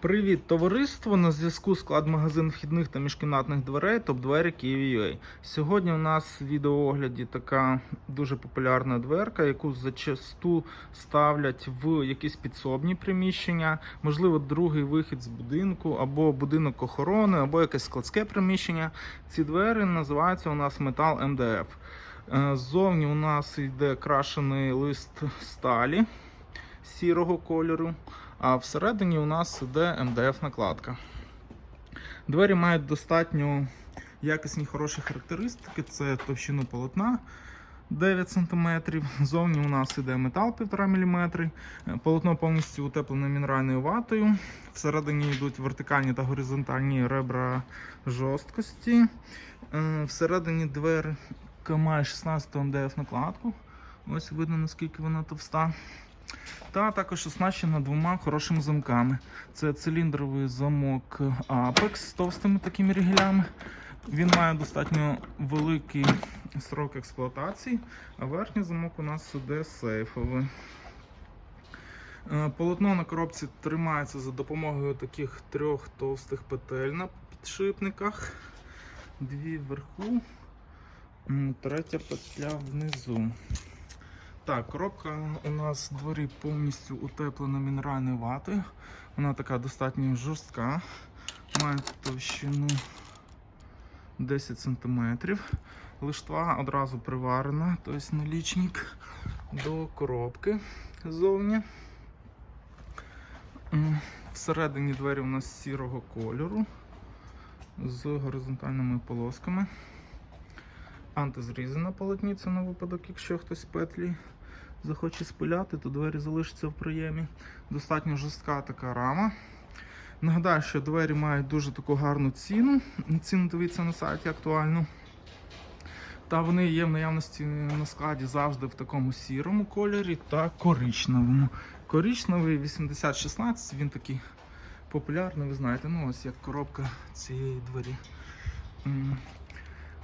Привіт, товариство! На зв'язку склад магазин вхідних та міжкімнатних дверей топ-двері Київ.UA. Сьогодні у нас в відеоогляді така дуже популярна дверка, яку зачасту ставлять в якісь підсобні приміщення, можливо, другий вихід з будинку, або будинок охорони, або якесь складське приміщення. Ці двері називаються у нас метал МДФ. Е, Ззовні у нас йде крашений лист сталі сірого кольору, а всередині у нас йде МДФ накладка. Двері мають достатньо якісні хороші характеристики. Це товщину полотна 9 см. Зовні у нас йде метал 1,5 мм. Полотно повністю утеплене мінеральною ватою. Всередині йдуть вертикальні та горизонтальні ребра жорсткості. Е, Всередині двері має 16 МДФ накладку. Ось видно наскільки вона товста. Та також оснащена двома хорошими замками. Це циліндровий замок Apex з товстими такими рігелями. Він має достатньо великий срок експлуатації, а верхній замок у нас іде сейфовий. Е, Полотно на коробці тримається за допомогою таких трьох товстих петель на підшипниках. Дві вверху, третя петля внизу. Так, коробка у нас в дворі повністю утеплена мінеральною ватою. Вона така достатньо жорстка, має товщину 10 см. Лиштва одразу приварена, тобто налічник до коробки ззовні. Всередині двері у нас сірого кольору з горизонтальними полосками. Антизрізи на полотні на випадок, якщо хтось петлі захоче спиляти, то двері залишаться в проємі. Достатньо жорстка така рама. Нагадаю, що двері мають дуже таку гарну ціну. Ціну дивіться на сайті актуально. Та вони є в наявності на складі завжди в такому сірому кольорі та коричневому. Коричневий 8016, він такий популярний, ви знаєте, ну ось як коробка цієї двері.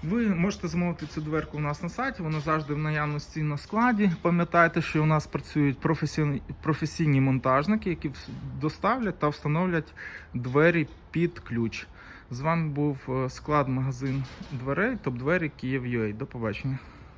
Ви можете замовити цю дверку у нас на сайті, вона завжди в наявності на складі. Пам'ятайте, що у нас працюють професійні, професійні монтажники, які доставлять та встановлять двері під ключ. З вами був е, склад магазин дверей, топ-двері Київ.UA. До побачення.